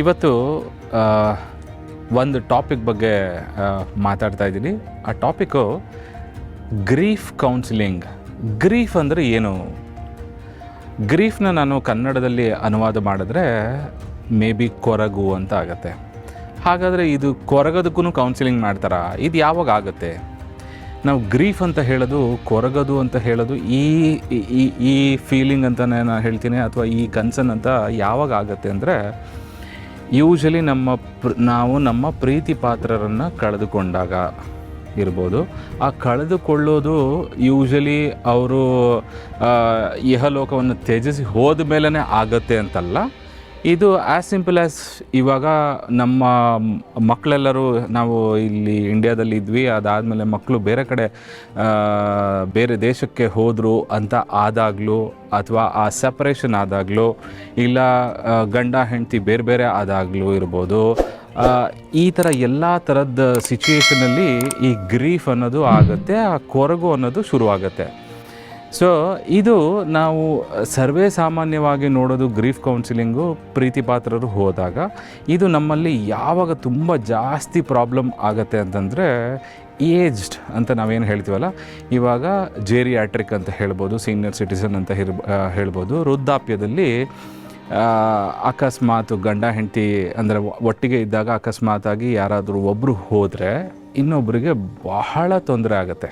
ಇವತ್ತು ಒಂದು ಟಾಪಿಕ್ ಬಗ್ಗೆ ಮಾತಾಡ್ತಾ ಇದ್ದೀನಿ. ಆ ಟಾಪಿಕ್ಕು ಗ್ರೀಫ್ ಕೌನ್ಸಿಲಿಂಗ್ ಗ್ರೀಫ್ ಅಂದರೆ ಏನು? ಗ್ರೀಫ್ನ ನಾನು ಕನ್ನಡದಲ್ಲಿ ಅನುವಾದ ಮಾಡಿದ್ರೆ ಮೇ ಬಿ ಕೊರಗು ಅಂತ ಆಗತ್ತೆ. ಹಾಗಾದರೆ ಇದು ಕೊರಗೋದಕ್ಕೂ ಕೌನ್ಸಿಲಿಂಗ್ ಮಾಡ್ತಾರಾ? ಇದು ಯಾವಾಗ ಆಗುತ್ತೆ? ನಾವು ಗ್ರೀಫ್ ಅಂತ ಹೇಳೋದು, ಕೊರಗೋದು ಅಂತ ಹೇಳೋದು, ಈ ಈ ಫೀಲಿಂಗ್ ಅಂತಲೇ ನಾನು ಹೇಳ್ತೀನಿ, ಅಥವಾ ಈ ಕನ್ಸನ್ ಅಂತ ಯಾವಾಗ ಆಗುತ್ತೆ ಅಂದರೆ ಯೂಶಲಿ ನಮ್ಮ ನಾವು ನಮ್ಮ ಪ್ರೀತಿ ಪಾತ್ರರನ್ನು ಕಳೆದುಕೊಂಡಾಗ ಇರ್ಬೋದು. ಆ ಕಳೆದುಕೊಳ್ಳೋದು ಯೂಶಲಿ ಅವರು ಇಹಲೋಕವನ್ನು ತ್ಯಜಿಸಿ ಹೋದ ಮೇಲೇ ಆಗತ್ತೆ ಅಂತಲ್ಲ. ಇದು ಆ್ಯಸ್ ಸಿಂಪಲ್ ಆ್ಯಸ್ ಇವಾಗ ನಮ್ಮ ಮಕ್ಕಳೆಲ್ಲರೂ ನಾವು ಇಲ್ಲಿ ಇಂಡಿಯಾದಲ್ಲಿ ಇದ್ವಿ. ಅದಾದಮೇಲೆ ಮಕ್ಕಳು ಬೇರೆ ಕಡೆ ಬೇರೆ ದೇಶಕ್ಕೆ ಹೋದರು ಅಂತ ಆದಾಗಲೂ ಅಥವಾ ಆ ಸಪ್ರೇಷನ್ ಆದಾಗಲೂ ಇಲ್ಲ ಗಂಡ, ಹೆಂಡತಿ ಬೇರೆ ಬೇರೆ ಆದಾಗಲೂ ಇರ್ಬೋದು. ಈ ಥರ ಎಲ್ಲ ಥರದ ಸಿಚುವೇಷನಲ್ಲಿ ಈ ಗ್ರೀಫ್ ಅನ್ನೋದು ಆಗುತ್ತೆ, ಆ ಕೊರಗು ಅನ್ನೋದು ಶುರುವಾಗುತ್ತೆ. ಸೊ ಇದು ನಾವು ಸರ್ವೇ ಸಾಮಾನ್ಯವಾಗಿ ನೋಡೋದು ಗ್ರೀಫ್ ಕೌನ್ಸಿಲಿಂಗು ಪ್ರೀತಿ ಪಾತ್ರರು ಹೋದಾಗ. ಇದು ನಮ್ಮಲ್ಲಿ ಯಾವಾಗ ತುಂಬ ಜಾಸ್ತಿ ಪ್ರಾಬ್ಲಮ್ ಆಗುತ್ತೆ ಅಂತಂದರೆ ಏಜ್ಡ್ ಅಂತ ನಾವೇನು ಹೇಳ್ತೀವಲ್ಲ? ಇವಾಗ ಜೇರಿಯಾಟ್ರಿಕ್ ಅಂತ ಹೇಳ್ಬೋದು ಸೀನಿಯರ್ ಸಿಟಿಸನ್ ಅಂತ ಆ, ಹೇಳ್ಬೋದು. ವೃದ್ಧಾಪ್ಯದಲ್ಲಿ ಅಕಸ್ಮಾತ್ ಗಂಡ ಹೆಂಡತಿ ಅಂದರೆ ಒಟ್ಟಿಗೆ ಇದ್ದಾಗ ಅಕಸ್ಮಾತಾಗಿ ಯಾರಾದರೂ ಒಬ್ಬರು ಹೋದರೆ ಇನ್ನೊಬ್ಬರಿಗೆ ಬಹಳ ತೊಂದರೆ ಆಗುತ್ತೆ.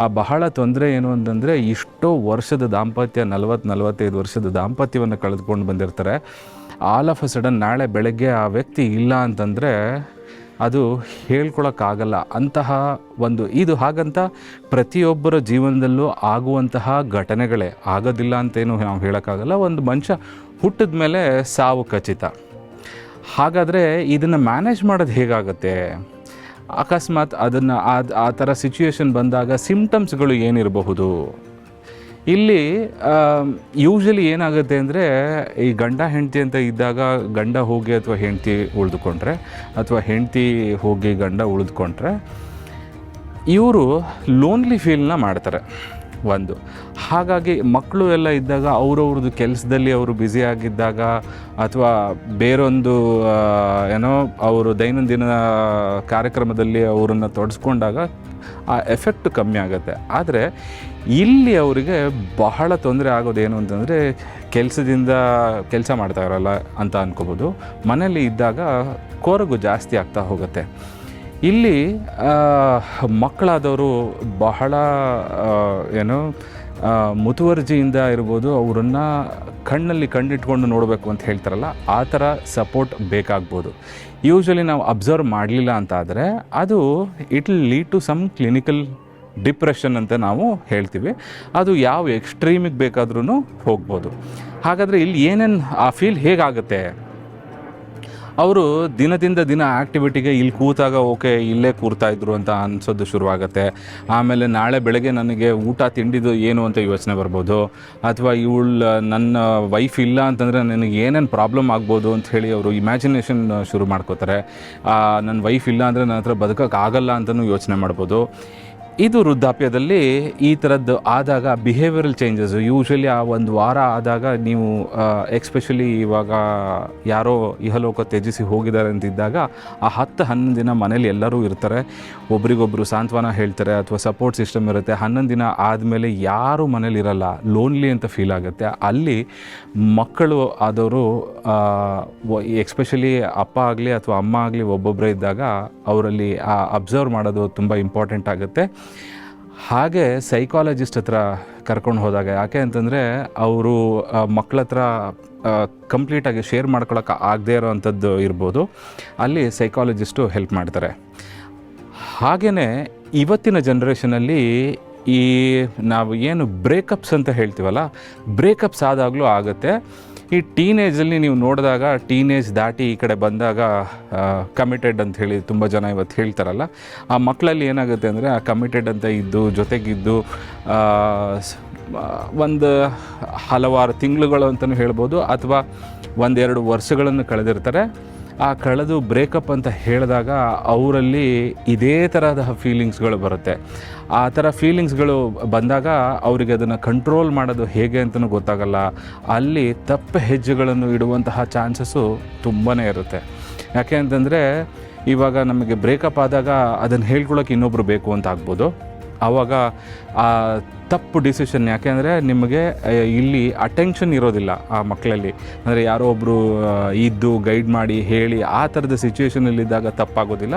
ಆ ಬಹಳ ತೊಂದರೆ ಏನು ಅಂತಂದರೆ ಇಷ್ಟೋ ವರ್ಷದ ದಾಂಪತ್ಯ, ನಲವತ್ತು ನಲವತ್ತೈದು ವರ್ಷದ ದಾಂಪತ್ಯವನ್ನು ಕಳೆದುಕೊಂಡು ಬಂದಿರ್ತಾರೆ. ಆಲ್ ಆಫ್ ಅ ಸಡನ್ ನಾಳೆ ಬೆಳಗ್ಗೆ ಆ ವ್ಯಕ್ತಿ ಇಲ್ಲ ಅಂತಂದರೆ ಅದು ಹೇಳ್ಕೊಳಕ್ಕಾಗಲ್ಲ. ಅಂತಹ ಒಂದು ಇದು ಹಾಗಂತ ಪ್ರತಿಯೊಬ್ಬರ ಜೀವನದಲ್ಲೂ ಆಗುವಂತಹ ಘಟನೆಗಳೇ. ಆಗೋದಿಲ್ಲ ಅಂತೇನು ನಾವು ಹೇಳೋಕ್ಕಾಗಲ್ಲ. ಒಂದು ಮನುಷ್ಯ ಹುಟ್ಟಿದ ಮೇಲೆ ಸಾವು ಖಚಿತ. ಹಾಗಾದರೆ ಇದನ್ನು ಮ್ಯಾನೇಜ್ ಮಾಡೋದು ಹೇಗಾಗುತ್ತೆ? ಅಕಸ್ಮಾತ್ ಅದನ್ನು ಆ ಥರ ಸಿಚುಯೇಷನ್ ಬಂದಾಗ ಸಿಮ್ಟಮ್ಸ್ಗಳು ಏನಿರಬಹುದು? ಇಲ್ಲಿ ಯೂಶಲಿ ಏನಾಗುತ್ತೆ ಅಂದರೆ, ಈ ಗಂಡ ಹೆಂಡತಿ ಅಂತ ಇದ್ದಾಗ ಗಂಡ ಹೋಗಿ ಅಥವಾ ಹೆಂಡತಿ ಉಳಿದುಕೊಂಡ್ರೆ, ಅಥವಾ ಹೆಂಡತಿ ಹೋಗಿ ಗಂಡ ಉಳಿದುಕೊಂಡ್ರೆ, ಇವರು ಲೋನ್ಲಿ ಫೀಲ್ನ ಮಾಡ್ತಾರೆ. ಒಂದು. ಹಾಗಾಗಿ ಮಕ್ಕಳು ಎಲ್ಲ ಇದ್ದಾಗ ಅವ್ರವ್ರದ್ದು ಕೆಲಸದಲ್ಲಿ ಅವರು ಬ್ಯುಸಿ ಆಗಿದ್ದಾಗ ಅಥವಾ ಬೇರೊಂದು ಏನೋ ಅವರು ದೈನಂದಿನ ಕಾರ್ಯಕ್ರಮದಲ್ಲಿ ಅವರನ್ನು ತೊಡಸ್ಕೊಂಡಾಗ ಆ ಎಫೆಕ್ಟ್ ಕಮ್ಮಿ ಆಗುತ್ತೆ. ಆದರೆ ಇಲ್ಲಿ ಅವರಿಗೆ ಬಹಳ ತೊಂದರೆ ಆಗೋದೇನು ಅಂತಂದರೆ ಕೆಲಸದಿಂದ ಕೆಲಸ ಮಾಡ್ತಾ ಇರೋಲ್ಲ ಅಂತ ಅನ್ಕೋಬೋದು. ಮನೇಲಿ ಇದ್ದಾಗ ಕೊರಗು ಜಾಸ್ತಿ ಆಗ್ತಾ ಹೋಗುತ್ತೆ. ಇಲ್ಲಿ ಮಕ್ಕಳಾದವರು ಬಹಳ ಏನು ಮುತುವರ್ಜಿಯಿಂದ ಇರ್ಬೋದು ಅವರನ್ನು ಕಣ್ಣಲ್ಲಿ ಕಣ್ಣಿಟ್ಕೊಂಡು ನೋಡಬೇಕು ಅಂತ ಹೇಳ್ತಾರಲ್ಲ, ಆ ಥರ ಸಪೋರ್ಟ್ ಬೇಕಾಗ್ಬೋದು. ಯೂಶ್ವಲಿ ನಾವು ಅಬ್ಸರ್ವ್ ಮಾಡಲಿಲ್ಲ ಅಂತ ಆದರೆ ಅದು it lead to some clinical depression ಅಂತ ನಾವು ಹೇಳ್ತೀವಿ. ಅದು ಯಾವ ಎಕ್ಸ್ಟ್ರೀಮಿಗೆ ಬೇಕಾದ್ರೂ ಹೋಗ್ಬೋದು. ಹಾಗಾದರೆ ಇಲ್ಲಿ ಏನೇನು ಆ ಫೀಲ್ ಹೇಗಾಗುತ್ತೆ? ಅವರು ದಿನದಿಂದ ದಿನ ಆ್ಯಕ್ಟಿವಿಟಿಗೆ ಇಲ್ಲಿ ಕೂತಾಗ, ಓಕೆ, ಇಲ್ಲೇ ಕೂರ್ತಾ ಇದ್ರು ಅಂತ ಅನ್ಸೋದು ಶುರುವಾಗುತ್ತೆ. ಆಮೇಲೆ ನಾಳೆ ಬೆಳಗ್ಗೆ ನನಗೆ ಊಟ ತಿಂಡಿದು ಏನು ಅಂತ ಯೋಚನೆ ಬರ್ಬೋದು. ಅಥವಾ ಇವಳು, ನನ್ನ ವೈಫ್ ಇಲ್ಲ ಅಂತಂದರೆ ನನಗೆ ಏನೇನು ಪ್ರಾಬ್ಲಮ್ ಆಗ್ಬೋದು ಅಂತ ಹೇಳಿ ಅವರು ಇಮ್ಯಾಜಿನೇಷನ್ ಶುರು ಮಾಡ್ಕೋತಾರೆ. ನನ್ನ ವೈಫ್ ಇಲ್ಲ ಅಂದರೆ ನನ್ನ ಹತ್ರ ಬದುಕೋಕ್ಕಾಗಲ್ಲ ಅಂತಲೂ ಯೋಚನೆ ಮಾಡ್ಬೋದು. ಇದು ವೃದ್ಧಾಪ್ಯದಲ್ಲಿ ಈ ಥರದ್ದು ಆದಾಗ ಬಿಹೇವಿಯರಲ್ ಚೇಂಜಸ್ ಯೂಶ್ವಲಿ ಆ ಒಂದು ವಾರ ಆದಾಗ ನೀವು ಎಕ್ಸ್ಪೆಷಲಿ ಇವಾಗ ಯಾರೋ ಇಹಲೋಕ ತ್ಯಜಿಸಿ ಹೋಗಿದ್ದಾರೆ ಅಂತಿದ್ದಾಗ ಆ ಹತ್ತು ಹನ್ನೊಂದು ದಿನ ಮನೇಲಿ ಎಲ್ಲರೂ ಇರ್ತಾರೆ. ಒಬ್ರಿಗೊಬ್ಬರು ಸಾಂತ್ವನ ಹೇಳ್ತಾರೆ ಅಥವಾ ಸಪೋರ್ಟ್ ಸಿಸ್ಟಮ್ ಇರುತ್ತೆ. ಹನ್ನೊಂದು ದಿನ ಆದಮೇಲೆ ಯಾರೂ ಮನೇಲಿ ಇರಲ್ಲ. ಲೋನ್ಲಿ ಅಂತ ಫೀಲ್ ಆಗುತ್ತೆ. ಅಲ್ಲಿ ಮಕ್ಕಳು ಆದವರು ಎಕ್ಸ್ಪೆಷಲಿ ಅಪ್ಪ ಆಗಲಿ ಅಥವಾ ಅಮ್ಮ ಆಗಲಿ ಒಬ್ಬೊಬ್ಬರೇ ಇದ್ದಾಗ ಅವರಲ್ಲಿ ಅಬ್ಸರ್ವ್ ಮಾಡೋದು ತುಂಬ ಇಂಪಾರ್ಟೆಂಟ್ ಆಗುತ್ತೆ. ಹಾಗೆ ಸೈಕಾಲಜಿಸ್ಟ್ ಹತ್ರ ಕರ್ಕೊಂಡು ಹೋದಾಗ ಯಾಕೆ ಅಂತಂದರೆ ಅವರು ಮಕ್ಕಳ ಹತ್ರ ಕಂಪ್ಲೀಟಾಗಿ ಶೇರ್ ಮಾಡ್ಕೊಳಕ್ಕೆ ಆಗದೇ ಇರೋವಂಥದ್ದು ಇರ್ಬೋದು. ಅಲ್ಲಿ ಸೈಕಾಲಜಿಸ್ಟು ಹೆಲ್ಪ್ ಮಾಡ್ತಾರೆ. ಹಾಗೆಯೇ ಇವತ್ತಿನ ಜನ್ರೇಷನಲ್ಲಿ ಈ ನಾವು ಏನು ಬ್ರೇಕಪ್ಸ್ ಅಂತ ಹೇಳ್ತೀವಲ್ಲ ಬ್ರೇಕಪ್ಸ್ ಆದಾಗಲೂ ಆಗುತ್ತೆ. ಈ ಟೀನೇಜಲ್ಲಿ ನೀವು ನೋಡಿದಾಗ ಟೀನೇಜ್ ದಾಟಿ ಈ ಕಡೆ ಬಂದಾಗ ಕಮಿಟೆಡ್ ಅಂತ ಹೇಳಿ ತುಂಬ ಜನ ಇವತ್ತು ಹೇಳ್ತಾರಲ್ಲ, ಆ ಮಕ್ಕಳಲ್ಲಿ ಏನಾಗುತ್ತೆ ಅಂದರೆ, ಆ ಕಮಿಟೆಡ್ ಅಂತ ಇದ್ದು, ಜೊತೆಗಿದ್ದು ಒಂದು ಹಲವಾರು ತಿಂಗಳುಗಳು ಅಂತಲೂ ಹೇಳ್ಬೋದು, ಅಥವಾ ಒಂದೆರಡು ವರ್ಷಗಳನ್ನು ಕಳೆದಿರ್ತಾರೆ. ಆ ಕಳೆದು ಬ್ರೇಕಪ್ ಅಂತ ಹೇಳಿದಾಗ ಅವರಲ್ಲಿ ಇದೇ ತರಹದ ಫೀಲಿಂಗ್ಸ್ಗಳು ಬರುತ್ತೆ. ಆ ಥರ ಫೀಲಿಂಗ್ಸ್ಗಳು ಬಂದಾಗ ಅವರಿಗೆ ಅದನ್ನು ಕಂಟ್ರೋಲ್ ಮಾಡೋದು ಹೇಗೆ ಅಂತಲೂ ಗೊತ್ತಾಗಲ್ಲ. ಅಲ್ಲಿ ತಪ್ಪು ಹೆಜ್ಜೆಗಳನ್ನು ಇಡುವಂತಹ ಚಾನ್ಸಸ್ಸು ತುಂಬಾ ಇರುತ್ತೆ. ಯಾಕೆ ಅಂತಂದರೆ ಇವಾಗ ನಮಗೆ ಬ್ರೇಕಪ್ ಆದಾಗ ಅದನ್ನು ಹೇಳ್ಕೊಳಕ್ಕೆ ಇನ್ನೊಬ್ಬರು ಬೇಕು ಅಂತ ಆಗ್ಬೋದು. ಆವಾಗ ಆ ತಪ್ಪು ಡಿಸಿಷನ್ ಯಾಕೆಂದರೆ ನಿಮಗೆ ಇಲ್ಲಿ ಅಟೆನ್ಷನ್ ಇರೋದಿಲ್ಲ ಆ ಮಕ್ಕಳಲ್ಲಿ. ಅಂದರೆ ಯಾರೋ ಒಬ್ಬರು ಇದ್ದು ಗೈಡ್ ಮಾಡಿ, ಹೇಳಿ, ಆ ಥರದ ಸಿಚುವೇಷನಲ್ಲಿದ್ದಾಗ ತಪ್ಪಾಗೋದಿಲ್ಲ.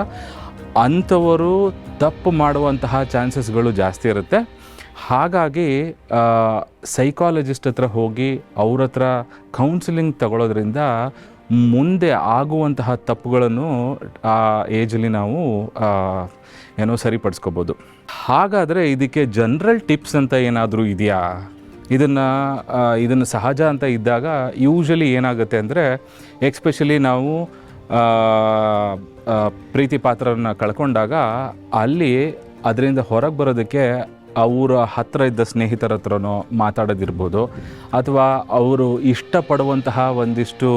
ಅಂಥವರು ತಪ್ಪು ಮಾಡುವಂತಹ ಚಾನ್ಸಸ್ಗಳು ಜಾಸ್ತಿ ಇರುತ್ತೆ. ಹಾಗಾಗಿ ಸೈಕಾಲಜಿಸ್ಟ್ ಹತ್ರ ಹೋಗಿ ಅವ್ರ ಹತ್ರ ಕೌನ್ಸಿಲಿಂಗ್ ತಗೊಳ್ಳೋದ್ರಿಂದ ಮುಂದೆ ಆಗುವಂತಹ ತಪ್ಪುಗಳನ್ನು, ಆ ಏಜಲ್ಲಿ ನಾವು ಏನೋ ಸರಿಪಡಿಸ್ಕೋಬೋದು. ಹಾಗಾದರೆ ಇದಕ್ಕೆ ಜನರಲ್ ಟಿಪ್ಸ್ ಅಂತ ಏನಾದರೂ ಇದೆಯಾ? ಇದನ್ನು ಇದನ್ನು ಸಹಜ ಅಂತ ಇದ್ದಾಗ ಯೂಶಲಿ ಏನಾಗುತ್ತೆ ಅಂದರೆ ಎಕ್ಸ್ಪೆಷಲಿ ನಾವು ಪ್ರೀತಿ ಪಾತ್ರರನ್ನ ಕಳ್ಕೊಂಡಾಗ ಅಲ್ಲಿ ಅದರಿಂದ ಹೊರಗೆ ಬರೋದಕ್ಕೆ ಅವರ ಹತ್ರ ಇದ್ದ ಸ್ನೇಹಿತರ ಹತ್ರನೋ ಮಾತಾಡೋದಿರ್ಬೋದು, ಅಥವಾ ಅವರು ಇಷ್ಟಪಡುವಂತಹ ಒಂದಿಷ್ಟು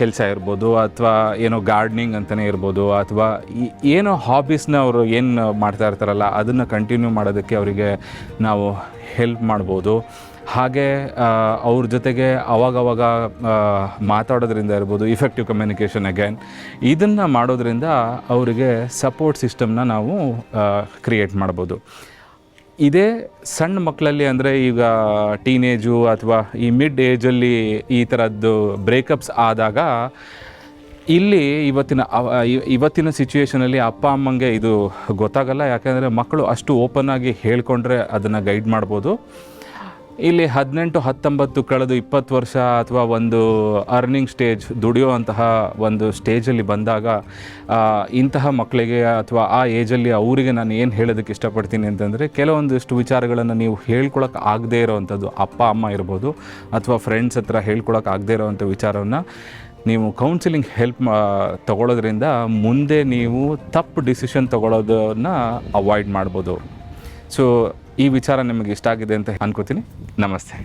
ಕೆಲಸ ಇರ್ಬೋದು, ಅಥವಾ ಏನೋ ಗಾರ್ಡ್ನಿಂಗ್ ಅಂತಲೇ ಇರ್ಬೋದು, ಅಥವಾ ಏನೋ ಹಾಬೀಸ್ನ ಅವರು ಏನು ಮಾಡ್ತಾ ಇರ್ತಾರಲ್ಲ, ಅದನ್ನು ಕಂಟಿನ್ಯೂ ಮಾಡೋದಕ್ಕೆ ಅವರಿಗೆ ನಾವು ಹೆಲ್ಪ್ ಮಾಡ್ಬೋದು. ಹಾಗೆ ಅವ್ರ ಜೊತೆಗೆ ಅವಾಗವಾಗ ಮಾತಾಡೋದ್ರಿಂದ ಇರ್ಬೋದು ಇಫೆಕ್ಟಿವ್ ಕಮ್ಯುನಿಕೇಷನ್ ಅಗೇನ್ ಇದನ್ನು ಮಾಡೋದ್ರಿಂದ ಅವರಿಗೆ ಸಪೋರ್ಟ್ ಸಿಸ್ಟಮ್ನ ನಾವು ಕ್ರಿಯೇಟ್ ಮಾಡ್ಬೋದು. ಇದೇ ಸಣ್ಣ ಮಕ್ಕಳಲ್ಲಿ ಅಂದರೆ ಈಗ ಟೀನೇಜು ಅಥವಾ ಈ ಮಿಡ್ ಏಜಲ್ಲಿ ಈ ಥರದ್ದು ಬ್ರೇಕಪ್ಸ್ ಆದಾಗ ಇಲ್ಲಿ ಇವತ್ತಿನ ಇವತ್ತಿನ ಸಿಚುವೇಷನಲ್ಲಿ ಅಪ್ಪ ಅಮ್ಮಂಗೆ ಇದು ಗೊತ್ತಾಗಲ್ಲ, ಯಾಕೆಂದರೆ ಮಕ್ಕಳು ಅಷ್ಟು ಓಪನ್ ಆಗಿ ಹೇಳ್ಕೊಂಡ್ರೆ ಅದನ್ನು ಗೈಡ್ ಮಾಡ್ಬೋದು. ಇಲ್ಲಿ ಹದಿನೆಂಟು, ಹತ್ತೊಂಬತ್ತು ಕಳೆದು ಇಪ್ಪತ್ತು ವರ್ಷ ಅಥವಾ ಒಂದು ಅರ್ನಿಂಗ್ ಸ್ಟೇಜ್ ದುಡಿಯುವಂತಹ ಒಂದು ಸ್ಟೇಜಲ್ಲಿ ಬಂದಾಗ ಇಂತಹ ಮಕ್ಕಳಿಗೆ ಅಥವಾ ಆ ಏಜಲ್ಲಿ ಅವರಿಗೆ ನಾನು ಏನು ಹೇಳೋದಕ್ಕೆ ಇಷ್ಟಪಡ್ತೀನಿ ಅಂತಂದರೆ, ಕೆಲವೊಂದಿಷ್ಟು ವಿಚಾರಗಳನ್ನು ನೀವು ಹೇಳ್ಕೊಳಕ್ಕೆ ಆಗದೇ ಇರೋವಂಥದ್ದು ಅಪ್ಪ, ಅಮ್ಮ ಇರ್ಬೋದು ಅಥವಾ ಫ್ರೆಂಡ್ಸ್ ಹತ್ರ ಹೇಳ್ಕೊಳಕ್ಕೆ ಆಗದೇ ಇರೋವಂಥ ವಿಚಾರವನ್ನು ನೀವು ಕೌನ್ಸಿಲಿಂಗ್ ಹೆಲ್ಪ್ ತಗೊಳ್ಳೋದ್ರಿಂದ ಮುಂದೆ ನೀವು ತಪ್ಪು ಡಿಸಿಷನ್ ತಗೊಳ್ಳೋದನ್ನು ಅವಾಯ್ಡ್ ಮಾಡ್ಬೋದು. ಸೊ ಈ ವಿಚಾರ ನಿಮಗೆ ಇಷ್ಟ ಆಗಿದೆ ಅಂತ ಅನ್ಕೋತೀನಿ. ನಮಸ್ತೆ.